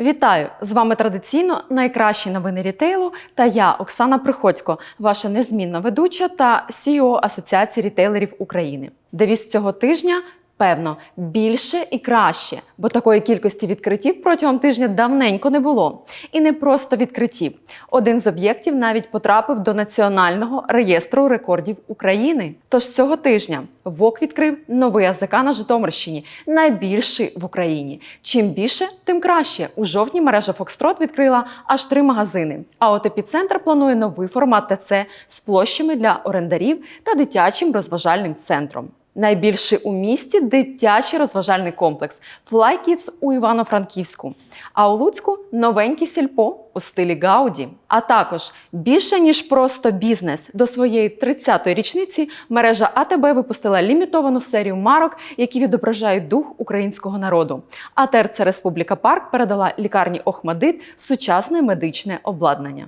Вітаю! З вами традиційно найкращі новини рітейлу та я, Оксана Приходько, ваша незмінна ведуча та CEO Асоціації рітейлерів України. Девіз цього тижня певно більше і краще, бо такої кількості відкриттів протягом тижня давненько не було. І не просто відкриттів. Один з об'єктів навіть потрапив до Національного реєстру рекордів України. Тож цього тижня ВОК відкрив новий АЗК на Житомирщині, найбільший в Україні. Чим більше, тим краще. У жовтні мережа Фокстрот відкрила аж три магазини. А от епіцентр планує новий формат ТЦ з площами для орендарів та дитячим розважальним центром. Найбільший у місті дитячий розважальний комплекс Fly Kids у Івано-Франківську. А у Луцьку новенький сільпо у стилі Гауді. А також більше ніж просто бізнес. До своєї 30-ї річниці мережа АТБ випустила лімітовану серію марок, які відображають дух українського народу. А ТРЦ Республіка Парк передала лікарні Охмадит сучасне медичне обладнання.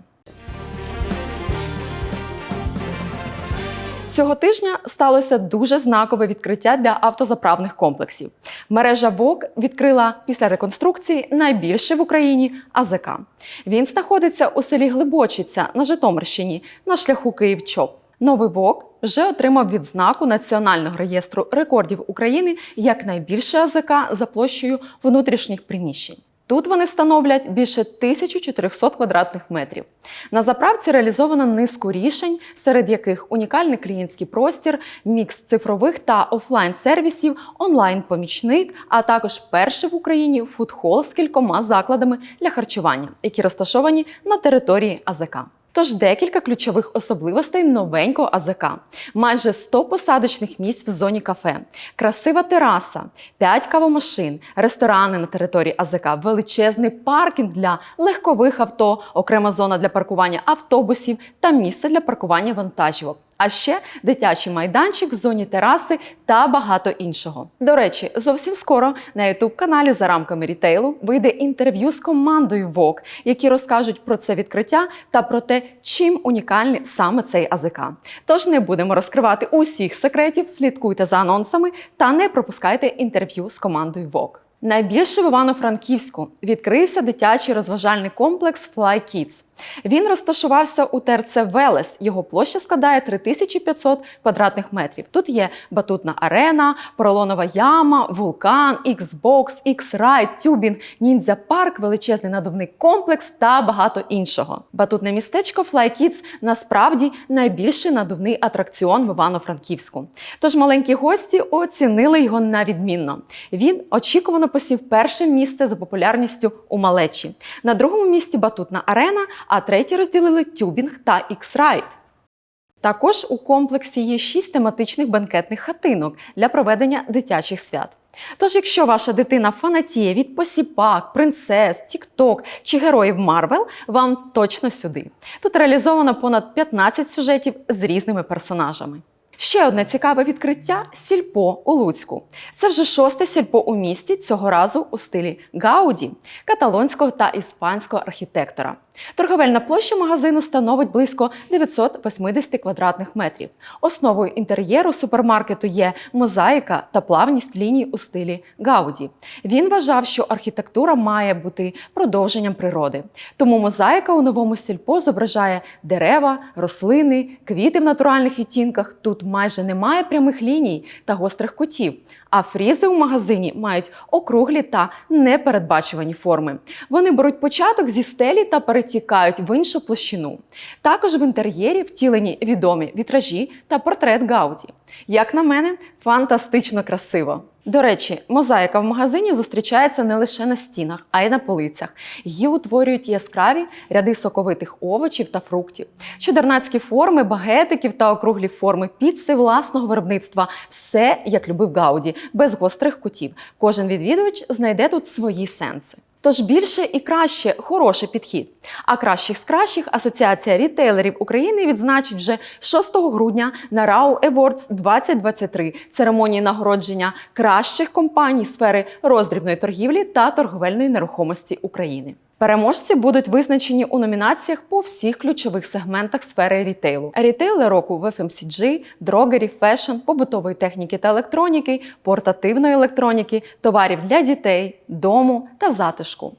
Цього тижня сталося дуже знакове відкриття для автозаправних комплексів. Мережа ВОК відкрила після реконструкції найбільший в Україні АЗК. Він знаходиться у селі Глибочиця на Житомирщині на шляху Київ-Чоп. Новий ВОК вже отримав відзнаку Національного реєстру рекордів України як найбільший АЗК за площею внутрішніх приміщень. Тут вони становлять більше 1400 квадратних метрів. На заправці реалізовано низку рішень, серед яких унікальний клієнтський простір, мікс цифрових та офлайн сервісів, онлайн-помічник, а також перший в Україні фудхол з кількома закладами для харчування, які розташовані на території АЗК. Тож декілька ключових особливостей новенького АЗК. Майже 100 посадочних місць в зоні кафе, красива тераса, 5 кавомашин, ресторани на території АЗК, величезний паркінг для легкових авто, окрема зона для паркування автобусів та місце для паркування вантажівок. А ще дитячий майданчик в зоні тераси та багато іншого. До речі, зовсім скоро на youtube каналі за рамками рітейлу вийде інтерв'ю з командою ВОК, які розкажуть про це відкриття та про те, чим унікальний саме цей АЗК. Тож не будемо розкривати усіх секретів, слідкуйте за анонсами та не пропускайте інтерв'ю з командою ВОК. Найбільше в Івано-Франківську відкрився дитячий розважальний комплекс Fly Kids. Він розташувався у ТРЦ Велес. Його площа складає 3500 квадратних метрів. Тут є батутна арена, поролонова яма, вулкан, Xbox, X-Ride, тюбінг, ніндзя парк, величезний надувний комплекс та багато іншого. Батутне містечко Kids насправді найбільший надувний атракціон в Івано-Франківську. Тож маленькі гості оцінили його на відмінно. Він очікувано посів перше місце за популярністю у малечі. На другому місці батутна арена, а третє розділили тюбінг та X-Ride. Також у комплексі є шість тематичних банкетних хатинок для проведення дитячих свят. Тож, якщо ваша дитина фанатіє від посіпак, принцес, тікток чи героїв Марвел, вам точно сюди. Тут реалізовано понад 15 сюжетів з різними персонажами. Ще одне цікаве відкриття сільпо у Луцьку. Це вже шосте сільпо у місті, цього разу у стилі Гауді, каталонського та іспанського архітектора. Торговельна площа магазину становить близько 980 квадратних метрів. Основою інтер'єру супермаркету є мозаїка та плавність ліній у стилі Гауді. Він вважав, що архітектура має бути продовженням природи. Тому мозаїка у новому сільпо зображає дерева, рослини, квіти в натуральних відтінках. Тут майже немає прямих ліній та гострих кутів. А фрізи у магазині мають округлі та непередбачувані форми. Вони беруть початок зі стелі та перетікають в іншу площину. Також в інтер'єрі втілені відомі вітражі та портрет Гауді. Як на мене, фантастично красиво. До речі, мозаїка в магазині зустрічається не лише на стінах, а й на полицях. Її утворюють яскраві ряди соковитих овочів та фруктів. Чудернацькі форми, багетиків та округлі форми піци власного виробництва все як любив Гауді, без гострих кутів. Кожен відвідувач знайде тут свої сенси. Тож більше і краще хороший підхід. А кращих з кращих Асоціація рітейлерів України відзначить вже 6 грудня на RAW Awards 2023 церемонії нагородження кращих компаній сфери роздрібної торгівлі та торговельної нерухомості України. Переможці будуть визначені у номінаціях по всіх ключових сегментах сфери рітейлу: рітейли року в FMCG, дрогері, фешн, побутової техніки та електроніки, портативної електроніки, товарів для дітей, дому та затишку.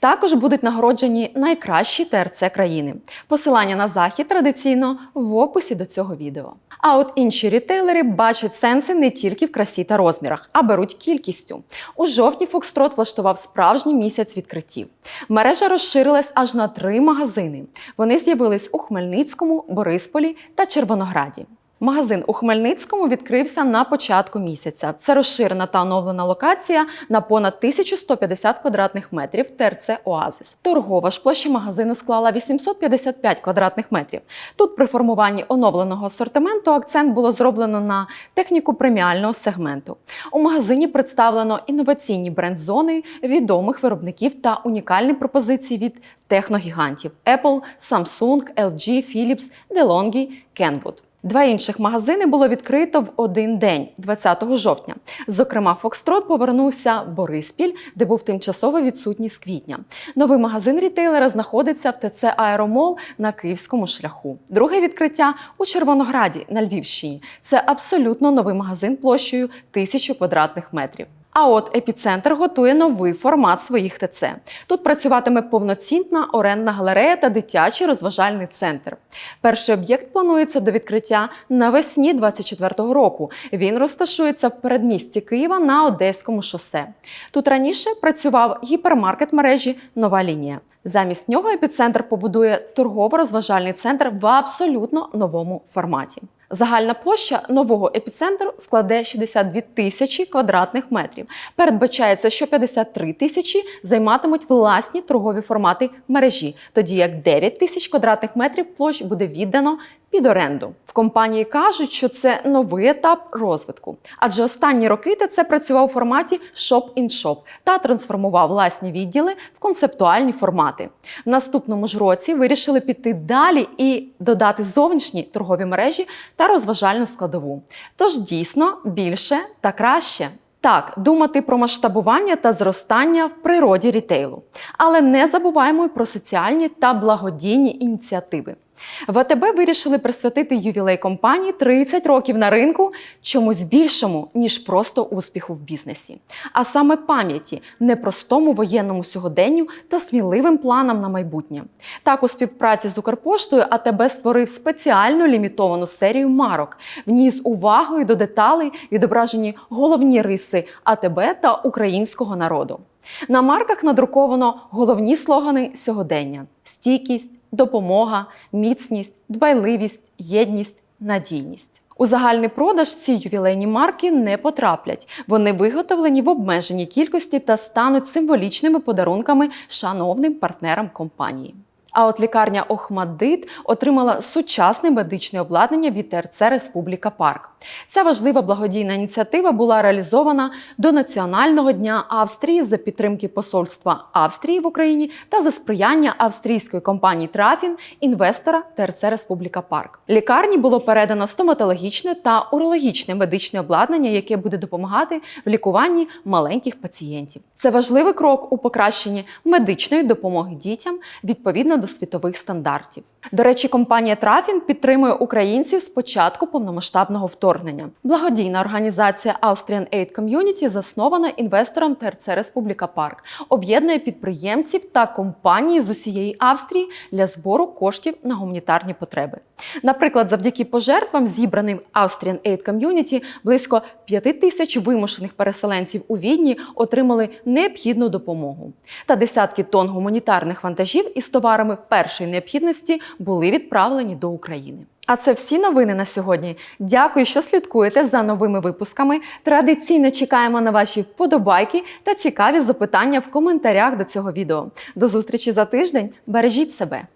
Також будуть нагороджені найкращі ТРЦ країни. Посилання на захід традиційно в описі до цього відео. А от інші рітейлери бачать сенси не тільки в красі та розмірах, а беруть кількістю. У жовтні Фокстрот влаштував справжній місяць відкриттів. Мережа розширилась аж на три магазини. Вони з'явились у Хмельницькому, Борисполі та Червонограді. Магазин у Хмельницькому відкрився на початку місяця. Це розширена та оновлена локація на понад 1150 квадратних метрів ТРЦ Оазис. Торгова ж площа магазину склала 855 квадратних метрів. Тут при формуванні оновленого асортименту акцент було зроблено на техніку преміального сегменту. У магазині представлено інноваційні бренд-зони відомих виробників та унікальні пропозиції від техногігантів Apple, Samsung, LG, Philips, DeLonghi, Kenwood. Два інших магазини було відкрито в один день, 20 жовтня. Зокрема, Фокстрот повернувся в Бориспіль, де був тимчасово відсутній з квітня. Новий магазин рітейлера знаходиться в ТЦ Аеромол на київському шляху. Друге відкриття у Червонограді на Львівщині. Це абсолютно новий магазин площею тисячу квадратних метрів. А от епіцентр готує новий формат своїх ТЦ. Тут працюватиме повноцінна орендна галерея та дитячий розважальний центр. Перший об'єкт планується до відкриття навесні 2024 року. Він розташується в передмісті Києва на Одеському шосе. Тут раніше працював гіпермаркет мережі Нова лінія. Замість нього епіцентр побудує торгово-розважальний центр в абсолютно новому форматі. Загальна площа нового епіцентру складе 62 тисячі квадратних метрів. Передбачається, що 53 тисячі займатимуть власні торгові формати мережі, тоді як 9 тисяч квадратних метрів площ буде віддано під оренду. В компанії кажуть, що це новий етап розвитку, адже останні роки ТЦ працював у форматі shop-in-shop та трансформував власні відділи в концептуальні формати. В наступному ж році вирішили піти далі і додати зовнішні торгові мережі та розважальну складову. Тож дійсно більше та краще. Так, думати про масштабування та зростання в природі рітейлу. Але не забуваємо й про соціальні та благодійні ініціативи. В АТБ вирішили присвятити ювілей компанії 30 років на ринку чомусь більшому, ніж просто успіху в бізнесі, а саме пам'яті, непростому воєнному сьогоденню та сміливим планам на майбутнє. Так, у співпраці з Укрпоштою АТБ створив спеціальну лімітовану серію марок. В ній увагою до деталей відображені головні риси АТБ та українського народу. На марках надруковано головні слогани сьогодення: стійкість, допомога, міцність, дбайливість, єдність, надійність. У загальний продаж ці ювілейні марки не потраплять. Вони виготовлені в обмеженій кількості та стануть символічними подарунками шановним партнерам компанії. А от лікарня Охмадит отримала сучасне медичне обладнання від ТРЦ Республіка Парк. Ця важлива благодійна ініціатива була реалізована до Національного дня Австрії за підтримки Посольства Австрії в Україні та за сприяння австрійської компанії Трафін, інвестора ТРЦ Республіка Парк. Лікарні було передано стоматологічне та урологічне медичне обладнання, яке буде допомагати в лікуванні маленьких пацієнтів. Це важливий крок у покращенні медичної допомоги дітям відповідно до світових стандартів. До речі, компанія Трафін підтримує українців з початку повномасштабного вторгнення. Благодійна організація Austrian Aid Community заснована інвестором ТРЦ Республіка Парк, об'єднує підприємців та компанії з усієї Австрії для збору коштів на гуманітарні потреби. Наприклад, завдяки пожертвам, зібраним Austrian Aid Community, близько 5 тисяч вимушених переселенців у Відні отримали необхідну допомогу. Та десятки тонн гуманітарних вантажів із товарами першої необхідності були відправлені до України. А це всі новини на сьогодні. Дякую, що слідкуєте за новими випусками. Традиційно чекаємо на ваші вподобайки та цікаві запитання в коментарях до цього відео. До зустрічі за тиждень. Бережіть себе!